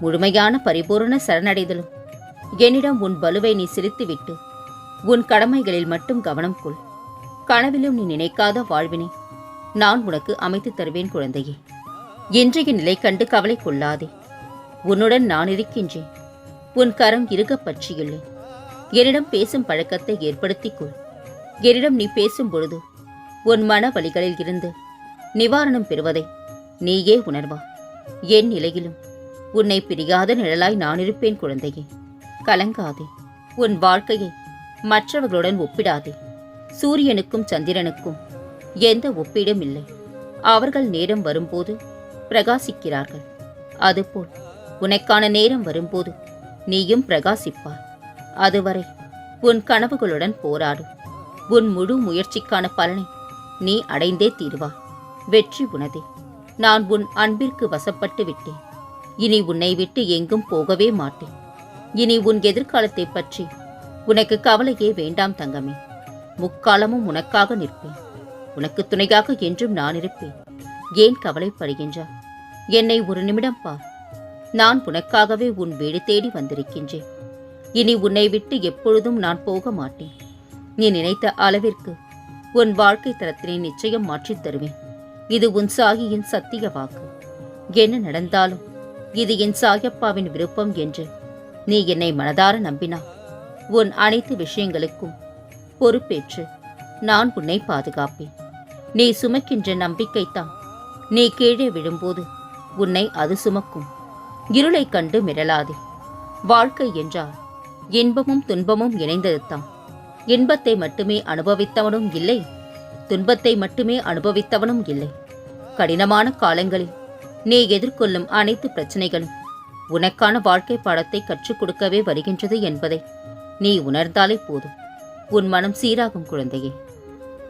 முழுமையான பரிபூரண சரணடைதலும். என்னிடம் உன் பலுவை நீ சிரித்துவிட்டு உன் கடமைகளில் மட்டும் கவனம் கொள். கனவிலும் நீ நினைக்காத வாழ்வினை நான் உனக்கு அமைத்து தருவேன் குழந்தையே. இன்றைய நிலை கண்டு கவலை கொள்ளாதே. உன்னுடன் நான் இருக்கின்றேன். உன் கரம் இறுகப் பற்றியுள்ளேன் என்னிடம் பேசும் பழக்கத்தை ஏற்படுத்திக் கொள். என்னிடம் நீ பேசும் பொழுது உன் மன வழிகளில் இருந்து நிவாரணம் பெறுவதை நீயே உணர்வா. என் நிலையிலும் உன்னை பிரியாத நிழலாய் நான் இருப்பேன் குழந்தையே. கலங்காதே. உன் வாழ்க்கையை மற்றவர்களுடன் ஒப்பிடாதே. சூரியனுக்கும் சந்திரனுக்கும் எந்த ஒப்பீடும் இல்லை. அவர்கள் நேரம் வரும்போது பிரகாசிக்கிறார்கள். அதுபோல் உனக்கான நேரம் வரும்போது நீயும் பிரகாசிப்பார் அதுவரை உன் கனவுகளுடன் போராடு. உன் முழு முயற்சிக்கான பலனை நீ அடைந்தே தீருவாய். வெற்றி உனதே. நான் உன் அன்பிற்கு வசப்பட்டு விட்டேன். இனி உன்னை விட்டு எங்கும் போகவே மாட்டேன். இனி உன் எதிர்காலத்தை பற்றி உனக்கு கவலையே வேண்டாம் தங்கமே. முக்காலமும் உனக்காக நிற்பேன். உனக்கு துணையாக என்றும் நான் இருப்பேன். ஏன் கவலைப்படுகின்றார் என்னை ஒரு நிமிடம் பார். நான் உனக்காகவே உன் வீடு தேடி வந்திருக்கின்றேன். இனி உன்னை விட்டு எப்பொழுதும் நான் போக மாட்டேன். நீ நினைத்த அளவிற்கு உன் வாழ்க்கை தரத்தினை நிச்சயம் மாற்றித் தருவேன். இது உன் சாகியின் சத்திய வாக்கு. என்ன நடந்தாலும் இது என் சாயப்பாவின் விருப்பம் என்று நீ என்னை மனதார நம்பினாய் உன் அனைத்து விஷயங்களுக்கும் பொறுப்பேற்று நான் உன்னை பாதுகாப்பேன். நீ சுமக்கின்ற நம்பிக்கைத்தான் நீ கீழே விழும்போது உன்னை அது சுமக்கும். இருளைக் கண்டு மிரளாதே. வாழ்க்கை என்றால் இன்பமும் துன்பமும் இணைந்ததுதான். இன்பத்தை மட்டுமே அனுபவித்தவனும் இல்லை துன்பத்தை மட்டுமே அனுபவித்தவனும் இல்லை. கடினமான காலங்களில் நீ எதிர்கொள்ளும் அனைத்து பிரச்சனைகளும். உனக்கான வாழ்க்கை பாடத்தை கற்றுக் கொடுக்கவே வருகின்றது என்பதை நீ உணர்ந்தாலே போதும். உன் மனம் சீராகும் குழந்தையே.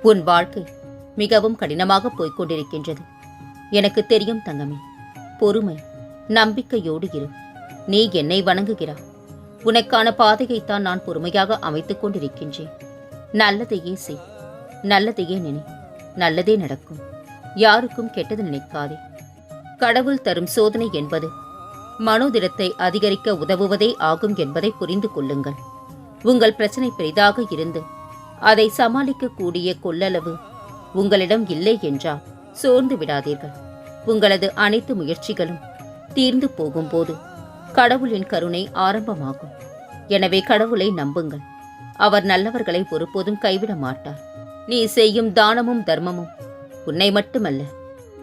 உன் வாழ்க்கை மிகவும் கடினமாக போய்க் கொண்டிருக்கின்றது. எனக்கு தெரியும் தங்கமே. பொறுமை நம்பிக்கையோடு இரு. நீ என்னை வணங்குகிறாய் உனக்கான பாதையைத்தான் நான் பொறுமையாக அமைத்துக் கொண்டிருக்கின்றேன். நல்லதையே செய். நல்லதையே நினை. நல்லதே நடக்கும். யாருக்கும் கெட்டது நினைக்காதே. கடவுள் தரும் சோதனை என்பது. மனோதிடத்தை அதிகரிக்க உதவுவதே ஆகும் என்பதை புரிந்து கொள்ளுங்கள். உங்கள் பிரச்சனை பெரிதாக இருந்து அதை சமாளிக்கக்கூடிய கொள்ளளவு உங்களிடம் இல்லை என்றால் சோர்ந்து விடாதீர்கள். உங்களது அனைத்து முயற்சிகளும் தீர்ந்து போகும்போது கடவுளின் கருணை ஆரம்பமாகும். எனவே கடவுளை நம்புங்கள். அவர் நல்லவர்களை ஒருபோதும் கைவிட மாட்டார். நீ செய்யும் தானமும் தர்மமும் உன்னை மட்டுமல்ல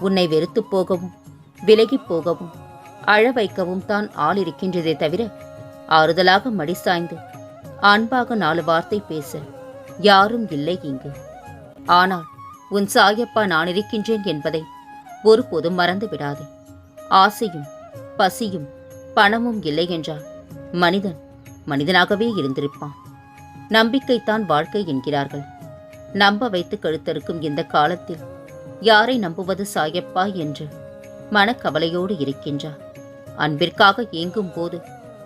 உன்னை வெறுத்துப் போகவும் விலகிப் போகவும் அழ வைக்கவும் தான் ஆள் இருக்கின்றதே தவிர ஆறுதலாக மடி சாய்ந்து அன்பாக நாலு வார்த்தை பேச யாரும் இல்லை இங்கு. ஆனால் உன் சாயப்பா நான் இருக்கின்றேன் என்பதை ஒருபோதும் மறந்து விடாதே. ஆசையும் பசியும் பணமும் இல்லை என்றால் மனிதன் மனிதனாகவே இருந்திருப்பான். நம்பிக்கைத்தான் வாழ்க்கை என்கிறார்கள். நம்ப வைத்து கழுத்தறுக்கும் இந்த காலத்தில் யாரை நம்புவது சாயப்பா என்று மனக்கவலையோடு இருக்கின்றார். அன்பிற்காக ஏங்கும் போது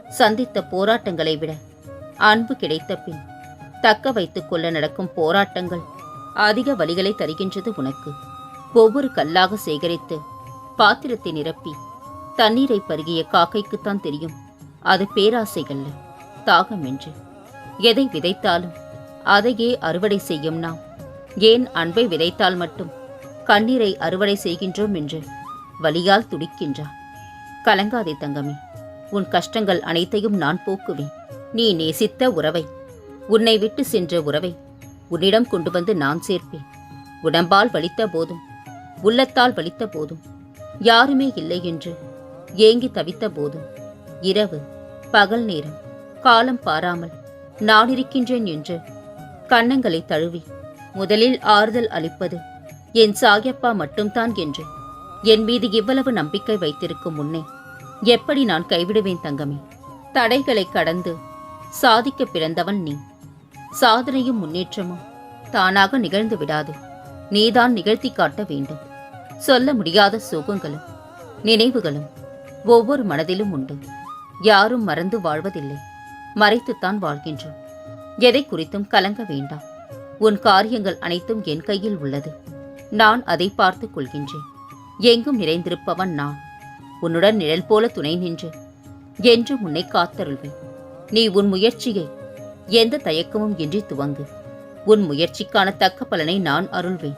சந்தித்த போராட்டங்களை விட அன்பு கிடைத்த பின் தக்க வைத்துக் கொள்ள நடக்கும் போராட்டங்கள் அதிக வழிகளை தருகின்றது உனக்கு. ஒவ்வொரு கல்லாக சேகரித்து பாத்திரத்தை நிரப்பி தண்ணீரை பருகிய காக்கைக்குத்தான் தெரியும். அது பேராசைகள்ல தாகம் என்று. எதை விதைத்தாலும் அதையே அறுவடை செய்யும் நாம். ஏன் அன்பை விதைத்தால் மட்டும் கண்ணீரை அறுவடை செய்கின்றோம் என்று வலியால் துடிக்கின்றார். கலங்காதே தங்கமே உன் கஷ்டங்கள் அனைத்தையும் நான் போக்குவேன். நீ நேசித்த உறவை உன்னை விட்டு சென்ற உறவை உன்னிடம் கொண்டு வந்து நான் சேர்ப்பேன். உடம்பால் வலித்த போதும் உள்ளத்தால் வலித்த போதும் யாருமே இல்லை என்று ஏங்கி தவித்த போதும். இரவு பகல் நேரம் காலம் பாராமல் நான் இருக்கின்றேன் என்று கன்னங்களை தழுவி முதலில் ஆறுதல் அளிப்பது என் சாயப்பா மட்டும்தான் என்று. என் மீது இவ்வளவு நம்பிக்கை வைத்திருக்கும் முன்னே எப்படி நான் கைவிடுவேன் தங்கமே? தடைகளை கடந்து சாதிக்க பிறந்தவன் நீ. சாதனையும் முன்னேற்றமும் தானாக நிகழ்ந்து விடாது. நீதான் நிகழ்த்தி காட்ட வேண்டும். சொல்ல முடியாத சுகங்களும் நினைவுகளும் ஒவ்வொரு மனதிலும் உண்டு. யாரும் மறந்து வாழ்வதில்லை. மறைத்துத்தான் வாழ்கின்றோம். எதை குறித்தும் கலங்க வேண்டாம். உன் காரியங்கள் அனைத்தும் என் கையில் உள்ளது. நான் அதை பார்த்துக் கொள்கின்றேன். எங்கும் நிறைந்திருப்பவன் நான். உன்னுடன் நிழல் போல துணை நின்று. என்று உன்னை காத்தருள்வேன். நீ உன் முயற்சியை எந்த தயக்கமும் இன்றி துவங்கு. உன் முயற்சிக்கான தக்க பலனை நான் அருள்வேன்.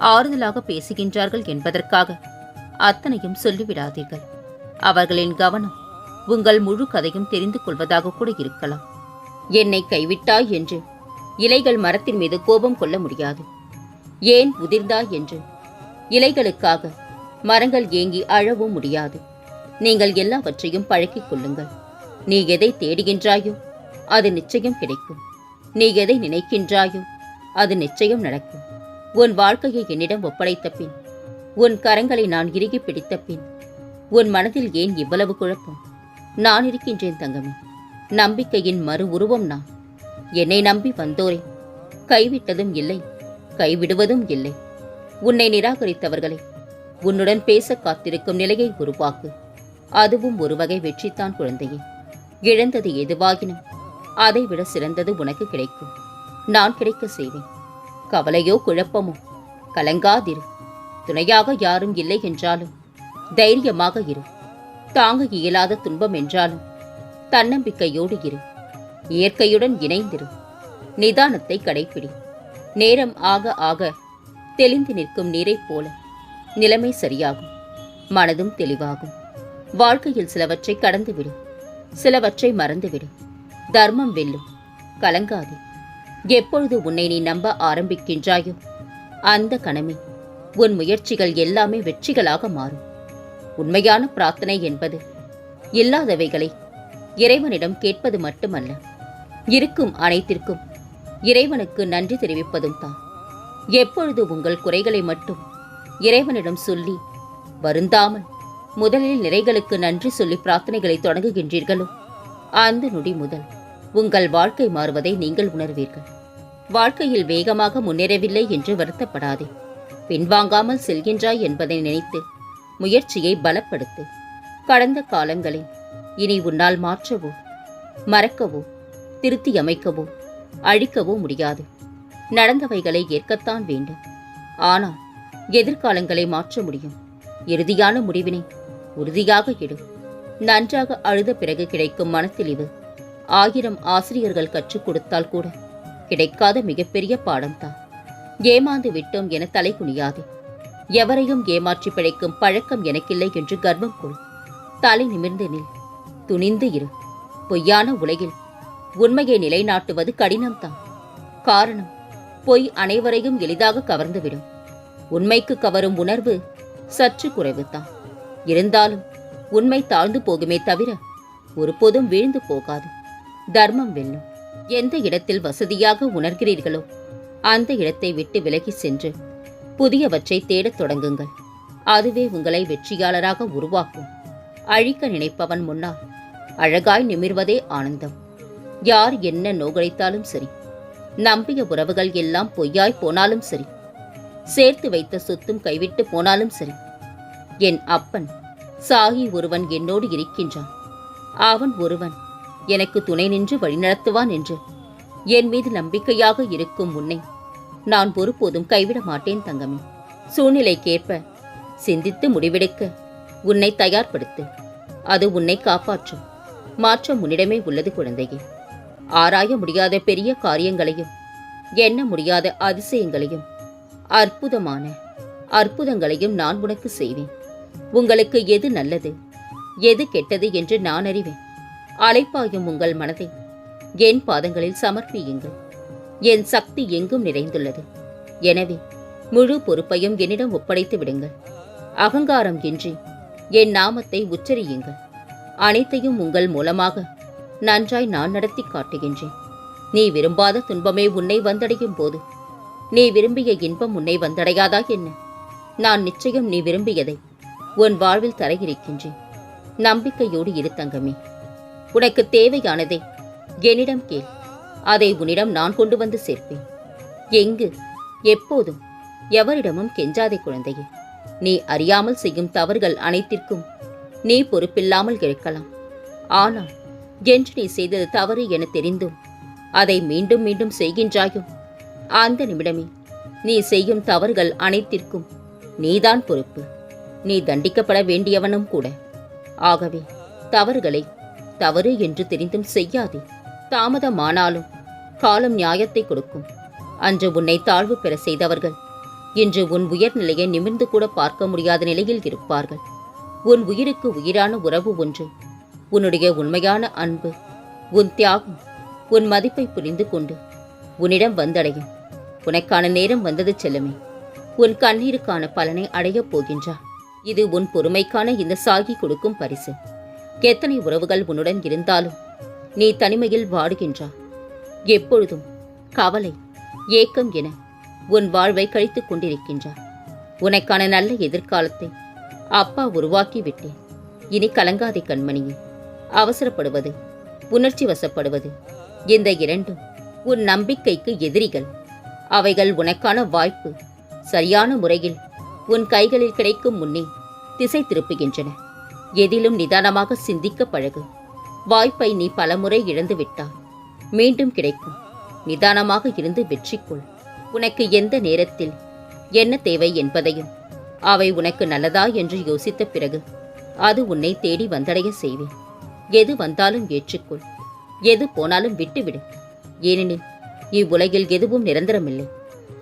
ஆறுதலாக பேசுகின்றார்கள் என்பதற்காக அத்தனையும் சொல்லிவிடாதீர்கள். அவர்களின் கவனம் உங்கள் முழு கதையும் தெரிந்து கொள்வதாக கூட இருக்கலாம். என்னை கைவிட்டாய் என்று இலைகள் மரத்தின் மீது கோபம் கொள்ள முடியாது. ஏன் உதிர்ந்தாய் என்று? இலைகளுக்காக மரங்கள் ஏங்கி அழவும் முடியாது. நீங்கள் எல்லாவற்றையும் பழக்கிக் கொள்ளுங்கள். நீ எதை தேடுகின்றாயோ அது நிச்சயம் கிடைக்கும். நீ எதை நினைக்கின்றாயோ அது நிச்சயம் நடக்கும். உன் வாழ்க்கையை என்னிடம் ஒப்படைத்த பின் உன் கரங்களை நான் இறுகி பிடித்த பின் உன் மனதில் ஏன் இவ்வளவு குழப்பம்? நான் இருக்கின்றேன் தங்கமே நம்பிக்கையின் மறு உருவம் நான். என்னை நம்பி வந்தோரே கைவிட்டதும் இல்லை. கைவிடுவதும் இல்லை. உன்னை நிராகரித்தவர்களை உன்னுடன் பேச காத்திருக்கும் நிலையை உருவாக்கு. அதுவும் ஒரு வகை வெற்றித்தான் குழந்தையே. இழந்தது எதுவாகினும் அதைவிட சிறந்தது உனக்கு கிடைக்கும். நான் கிடைக்க செய்வேன். கவலையோ குழப்பமோ கலங்காதிரு. துணையாக யாரும் இல்லை என்றாலும் தைரியமாக இரு. தாங்க இயலாத துன்பம் என்றாலும் தன்னம்பிக்கையோடு இரு. இயற்கையுடன் இணைந்திரு. நிதானத்தை கடைப்பிடி. நேரம் ஆக ஆக தெளிந்து நிற்கும் நீரைப் போல. நிலைமை சரியாகும். மனதும் தெளிவாகும். வாழ்க்கையில் சிலவற்றை கடந்துவிடும். சிலவற்றை மறந்துவிடும். தர்மம் வெல்லும். கலங்காது. எப்பொழுது உன்னை நீ நம்ப ஆரம்பிக்கின்றாயோ அந்த கணமே. உன் முயற்சிகள் எல்லாமே வெற்றிகளாக மாறும். உண்மையான பிரார்த்தனை என்பது இல்லாதவைகளை இறைவனிடம் கேட்பது மட்டுமல்ல. இருக்கும் அனைத்திற்கும் இறைவனுக்கு நன்றி தெரிவிப்பதும் தான். எப்பொழுது உங்கள் குறைகளை மட்டும் இறைவனிடம் சொல்லி வருந்தாமல் முதலில் நிறைகளுக்கு நன்றி சொல்லி பிரார்த்தனைகளை தொடங்குகின்றீர்களோ அந்த நொடி முதல் உங்கள் வாழ்க்கை மாறுவதை நீங்கள் உணர்வீர்கள். வாழ்க்கையில் வேகமாக முன்னேறவில்லை என்று வருத்தப்படாதே. பின்வாங்காமல் செல்கின்றாய் என்பதை நினைத்து முயற்சியை பலப்படுத்து. கடந்த காலங்களை இனி உன்னால் மாற்றவோ மறக்கவோ திருத்தி அமைக்கவோ அழிக்கவோ முடியாது. நடந்தவைகளை ஏற்கத்தான் வேண்டும். ஆனால் எதிர்காலங்களை மாற்ற முடியும். இறுதியான முடிவினை உறுதியாக எடு நன்றாக அழுத பிறகு கிடைக்கும் மனத்தெளிவு ஆயிரம் ஆசிரியர்கள் கற்றுக் கொடுத்தால் கூட கிடைக்காத மிகப்பெரிய பாடம்தான். ஏமாந்து விட்டோம் என தலை குனியாது. எவரையும் ஏமாற்றி பிழைக்கும் பழக்கம் எனக்கில்லை என்று கர்வம் கொள். தலை நிமிர்ந்து நில். துணிந்து இரு. பொய்யான உலகில் உண்மையை நிலைநாட்டுவது கடினம்தான். காரணம் பொய் அனைவரையும் எளிதாக கவர்ந்துவிடும். உண்மைக்கு கவரும் உணர்வு சற்று குறைவுதான். இருந்தாலும் உண்மை தாழ்ந்து போகுமே தவிர ஒருபோதும் வீழ்ந்து போகாது. தர்மம் வெல்லும். எந்த இடத்தில் வசதியாக உணர்கிறீர்களோ அந்த இடத்தை விட்டு விலகி சென்று புதியவற்றை தேடத் தொடங்குங்கள். அதுவே உங்களை வெற்றியாளராக உருவாக்கும். அழிக்க நினைப்பவன் முன்னால் அழகாய் நிமிர்வதே ஆனந்தம். யார் என்ன நோகழைத்தாலும் சரி. நம்பிய உறவுகள் எல்லாம் பொய்யாய் போனாலும் சரி. சேர்த்து வைத்த சொத்தும் கைவிட்டு போனாலும் சரி. என் அப்பன் சாகி ஒருவன் என்னோடு இருக்கின்றான். அவன் ஒருவன் எனக்கு துணை நின்று வழிநடத்துவான் என்று. என் மீது நம்பிக்கையாக இருக்கும் உன்னை நான் ஒருபோதும் கைவிட மாட்டேன் தங்கமே. சூழ்நிலைக்கேற்ப சிந்தித்து முடிவெடுக்க உன்னை தயார்படுத்து. அது உன்னை காப்பாற்றும். மாற்றம் உன்னிடமே உள்ளது குழந்தையே. ஆராய முடியாத பெரிய காரியங்களையும் எண்ண முடியாத அதிசயங்களையும் அற்புதமான அற்புதங்களையும் நான் உனக்கு செய்வேன். உங்களுக்கு எது நல்லது எது கெட்டது என்று நான் அறிவேன். அலைப்பாயும் உங்கள் மனதை என் பாதங்களில் சமர்ப்பியுங்கள். என் சக்தி எங்கும் நிறைந்துள்ளது. எனவே முழு பொறுப்பையும் என்னிடம் ஒப்படைத்து விடுங்கள். அகங்காரம் இன்றி என் நாமத்தை உச்சரியுங்கள். அனைத்தையும் உங்கள் மூலமாக நன்றாய் நான் நடத்தி காட்டுகின்றேன். நீ விரும்பாத துன்பமே உன்னை வந்தடையும் போது. நீ விரும்பிய இன்பம் உன்னை வந்தடையாதா என்ன? நான் நிச்சயம் நீ விரும்பியதை உன் வாழ்வில் தர இருக்கின்றேன் நம்பிக்கையோடு இரு தங்கமே. உனக்கு தேவையானதை என்னிடம் கேள். அதை உன்னிடம் நான் கொண்டு வந்து சேர்ப்பேன். எங்கு எப்போதும் எவரிடமும் கெஞ்சாதே குழந்தையே. நீ அறியாமல் செய்யும் தவறுகள் அனைத்திற்கும் நீ பொறுப்பில்லாமல் இருக்கலாம். ஆனால் என்று நீ செய்தது தவறு என தெரிந்தும் அதை மீண்டும் மீண்டும் செய்கின்றாயோ? அந்த நிமிடமே நீ செய்யும் தவறுகள் அனைத்திற்கும் நீதான் பொறுப்பு. நீ தண்டிக்கப்பட வேண்டியவனும் கூட. ஆகவே தவறுகளை தவறு என்று தெரிந்தும் செய்யாதே. தாமதமானாலும் காலம் நியாயத்தை கொடுக்கும். அன்று உன்னை தாழ்வு பெற செய்தவர்கள் இன்று உன் உயர்நிலையை நிமிர்ந்து கூட பார்க்க முடியாத நிலையில் இருப்பார்கள். உன் உயிருக்கு உயிரான உறவு ஒன்று உன்னுடைய உண்மையான அன்பு உன் தியாகம் உன் மதிப்பை புரிந்து கொண்டு உன்னிடம் வந்தடையும் உனக்கான நேரம் வந்தது செல்லுமே. உன் கண்ணீருக்கான பலனை அடையப் போகின்றார் இது உன் பொறுமைக்கான இந்த சாகி கொடுக்கும் பரிசு. எத்தனை உறவுகள் உன்னுடன் இருந்தாலும் நீ தனிமையில் வாடுகின்றா. எப்பொழுதும் கவலை ஏக்கம் என உன் வாழ்வை கழித்துக் கொண்டிருக்கின்றார் உனக்கான நல்ல எதிர்காலத்தை அப்பா உருவாக்கி விட்டேன் இனி கலங்காதே கண்மணியே. அவசரப்படுவது உணர்ச்சி வசப்படுவது இந்த இரண்டும் உன் நம்பிக்கைக்கு எதிரிகள். அவைகள் உனக்கான வாய்ப்பு. சரியான முறையில் உன் கைகளில் கிடைக்கும் முன்னே திசை திருப்புகின்றன. எதிலும் நிதானமாக சிந்திக்க பழகு. வாய்ப்பை நீ பலமுறை இழந்து விட்டால் மீண்டும் கிடைக்கும். நிதானமாக இருந்து வெற்றி கொள். உனக்கு எந்த நேரத்தில் என்ன தேவை என்பதையும் அவை உனக்கு நல்லதா என்று யோசித்த பிறகு அது உன்னை தேடி வந்தடைய செய்வேன். எது வந்தாலும் ஏற்றுக்கொள். எது போனாலும் விட்டுவிடு. ஏனெனில் இவ்வுலகில் எதுவும் நிரந்தரமில்லை.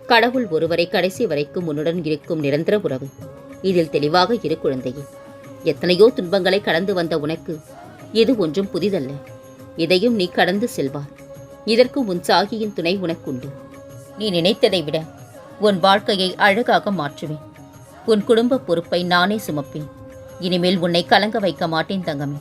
கடவுள் ஒருவரை கடைசி வரைக்கும் உன்னுடன் இருக்கும் நிரந்தர உறவு. இதில் தெளிவாக இரு குழந்தையே. எத்தனையோ துன்பங்களை கடந்து வந்த உனக்கு இது ஒன்றும் புதிதல்ல. இதையும் நீ கடந்து செல்வார் இதற்கு உன் சாகியின் துணை உனக்குண்டு. நீ நினைத்ததை விட உன் வாழ்க்கையை அழகாக மாற்றுவேன். உன் குடும்ப பொறுப்பை நானே சுமப்பேன். இனிமேல் உன்னை கலங்க வைக்க மாட்டேன் தங்கமே.